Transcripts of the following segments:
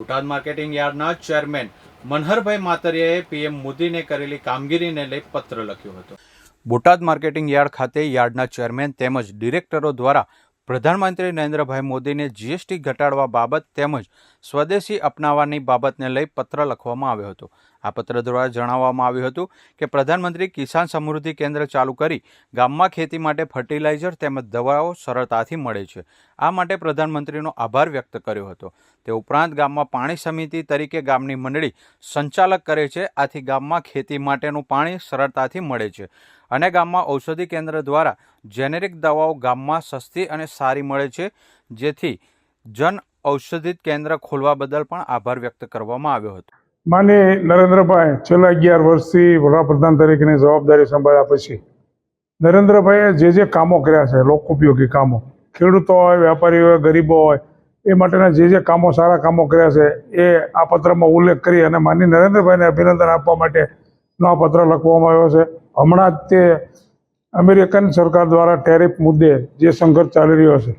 Botad marketing યાર્ડના chairman Manharbhai માતરિયાએ PM મોદીને કરેલી કામગીરીને લઈ પત્ર લખ્યો હતો. બોટાદ માર્કેટિંગ યાર્ડ ખાતે યાર્ડના ચેરમેન તેમજ ડિરેક્ટરો દ્વારા પ્રધાનમંત્રી નરેન્દ્રભાઈ મોદીને જીએસટી ઘટાડવા બાબત તેમજ સ્વદેશી અપનાવવાની બાબતને લઈ પત્ર લખવામાં આવ્યો હતો. આ પત્ર દ્વારા જણાવવામાં આવ્યું હતું કે પ્રધાનમંત્રી કિસાન સમૃદ્ધિ કેન્દ્ર ચાલુ કરી ગામમાં ખેતી માટે ફર્ટિલાઇઝર તેમજ દવાઓ સરળતાથી મળે છે. આ માટે પ્રધાનમંત્રીનો આભાર વ્યક્ત કર્યો હતો. તે ઉપરાંત ગામમાં પાણી સમિતિ તરીકે ગામની મંડળી સંચાલક કરે છે. આથી ગામમાં ખેતી માટેનું પાણી સરળતાથી મળે છે અને ગામમાં ઔષધિ કેન્દ્ર દ્વારા જેનેરિક દવાઓ ગામમાં સસ્તી અને સારી મળે છે. જેથી જન ઔષધિ કેન્દ્ર ખોલવા બદલ પણ આભાર વ્યક્ત કરવામાં આવ્યો હતો. માનીય નરેન્દ્રભાઈ છેલ્લા અગિયાર વર્ષથી વડાપ્રધાન તરીકેની જવાબદારી સંભાળ્યા પછી નરેન્દ્રભાઈએ જે જે કામો કર્યા છે લોકોપયોગી કામો, ખેડૂતો હોય વેપારીઓ હોય, ગરીબો હોય, એ માટેના જે જે કામો, સારા કામો કર્યા છે, એ આ પત્રમાં ઉલ્લેખ કરી અને માનની નરેન્દ્રભાઈને અભિનંદન આપવા માટેનો આ પત્ર લખવામાં આવ્યો છે. હમણાં જ તે અમેરિકન સરકાર દ્વારા ટેરિફ મુદ્દે જે સંઘર્ષ ચાલી રહ્યો છે,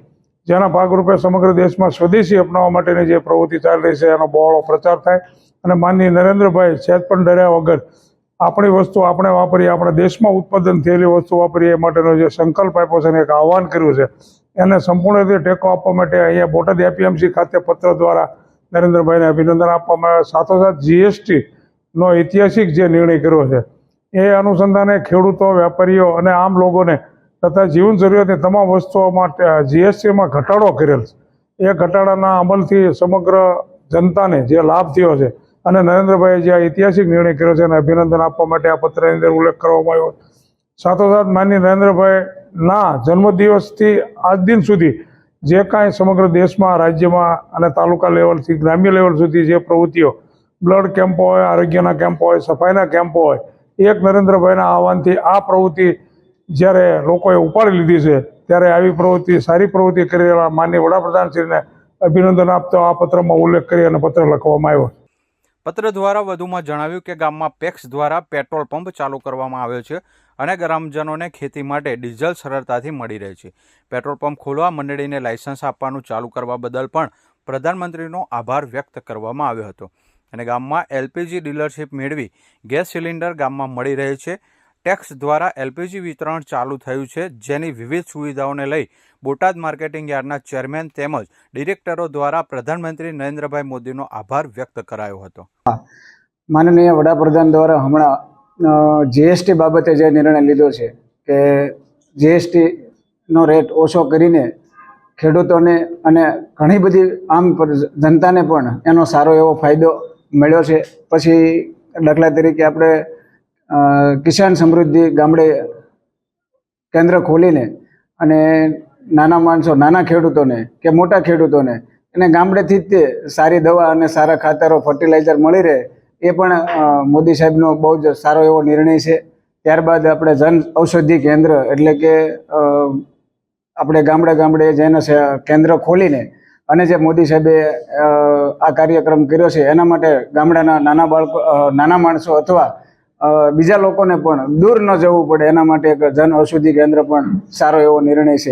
જેના ભાગરૂપે સમગ્ર દેશમાં સ્વદેશી અપનાવવા માટેની જે પ્રવૃત્તિ ચાલી રહી છે, એનો બહોળો પ્રચાર થાય. અને માનનીય નરેન્દ્રભાઈ સહેજ પણ ડર્યા વગર આપણી વસ્તુ આપણે વાપરીએ, આપણા દેશમાં ઉત્પાદન થયેલી વસ્તુ વાપરીએ એ માટેનો જે સંકલ્પ આપ્યો છે એક આહ્વાન કર્યું છે. એને સંપૂર્ણ રીતે ટેકો આપવા માટે અહીંયા બોટાદ એપીએમસી ખાતે પત્ર દ્વારા નરેન્દ્રભાઈને અભિનંદન આપવામાં આવ્યા. સાથોસાથ જીએસટીનો ઐતિહાસિક જે નિર્ણય કર્યો છે, એ અનુસંધાને ખેડૂતો, વેપારીઓ અને આમ લોકોને તથા જીવન જરૂરિયાતની તમામ વસ્તુઓ માટે જીએસટીમાં ઘટાડો કરેલ છે. એ ઘટાડાના અમલથી સમગ્ર જનતાને જે લાભ થયો છે અને નરેન્દ્રભાઈએ જે આ ઐતિહાસિક નિર્ણય કર્યો છે એને અભિનંદન આપવા માટે આ પત્રની અંદર ઉલ્લેખ કરવામાં આવ્યો. સાથોસાથ નરેન્દ્રભાઈ નરેન્દ્રભાઈના જન્મદિવસથી આજ દિન સુધી જે કાંઈ સમગ્ર દેશમાં, રાજ્યમાં અને તાલુકા લેવલથી, ગ્રામ્ય લેવલ સુધી જે પ્રવૃત્તિઓ, બ્લડ કેમ્પો હોય, આરોગ્યના કેમ્પો હોય, સફાઈના કેમ્પો હોય એક નરેન્દ્રભાઈના આહવાનથી આ પ્રવૃત્તિ જ્યારે લોકોએ ઉપાડી લીધી છે, ત્યારે આવી પ્રવૃત્તિ, સારી પ્રવૃત્તિ કરેલા માનનીય વડાપ્રધાનશ્રીને અભિનંદન આપતો આ પત્રમાં ઉલ્લેખ કરી અને પત્ર લખવામાં આવ્યો. પત્ર દ્વારા વધુમાં જણાવ્યું કે ગામમાં પેક્સ દ્વારા પેટ્રોલ પંપ ચાલુ કરવામાં આવ્યો છે અને ગ્રામજનોને ખેતી માટે ડીઝલ સરળતાથી મળી રહે છે. પેટ્રોલ પંપ ખોલવા મંડળીને લાયસન્સ આપવાનું ચાલુ કરવા બદલ પણ પ્રધાનમંત્રીનો આભાર વ્યક્ત કરવામાં આવ્યો હતો. અને ગામમાં એલપીજી ડીલરશીપ મેળવી ગેસ સિલિન્ડર ગામમાં મળી રહે છે. ટેક્સ દ્વારા એલપીજી વિતરણ ચાલુ થયું છે, જેની વિવિધ સુવિધાઓને લઈ બોટાદ માર્કેટિંગ યાર્ડના ચેરમેન તેમજ ડિરેક્ટરો દ્વારા પ્રધાનમંત્રી નરેન્દ્રભાઈ મોદીનો આભાર વ્યક્ત કરાયો હતો. માનનીય વડાપ્રધાન દ્વારા હમણાં જીએસટી બાબતે જે નિર્ણય લીધો છે કે જીએસટીનો રેટ ઓછો કરીને ખેડૂતોને અને ઘણી બધી આમ જનતાને પણ એનો સારો એવો ફાયદો મળ્યો છે. પછી દાખલા તરીકે આપણે કિસાન સમૃદ્ધિ ગામડે કેન્દ્ર ખોલીને અને નાના માણસો, નાના ખેડૂતોને કે મોટા ખેડૂતોને એને ગામડેથી જ તે સારી દવા અને સારા ખાતરો ફર્ટિલાઇઝર મળી રહે એ પણ મોદી સાહેબનો બહુ જ સારો એવો નિર્ણય છે. ત્યારબાદ આપણે જન ઔષધિ કેન્દ્ર એટલે કે આપણે ગામડે ગામડે જેને કેન્દ્ર ખોલીને અને જે મોદી સાહેબે આ કાર્યક્રમ કર્યો છે, એના માટે ગામડાના નાના બાળકો નાના માણસો અથવા બીજા લોકોને પણ દૂર ન જવું પડે. એના માટે એક જન ઔષધિ કેન્દ્ર પણ સારો એવો નિર્ણય છે.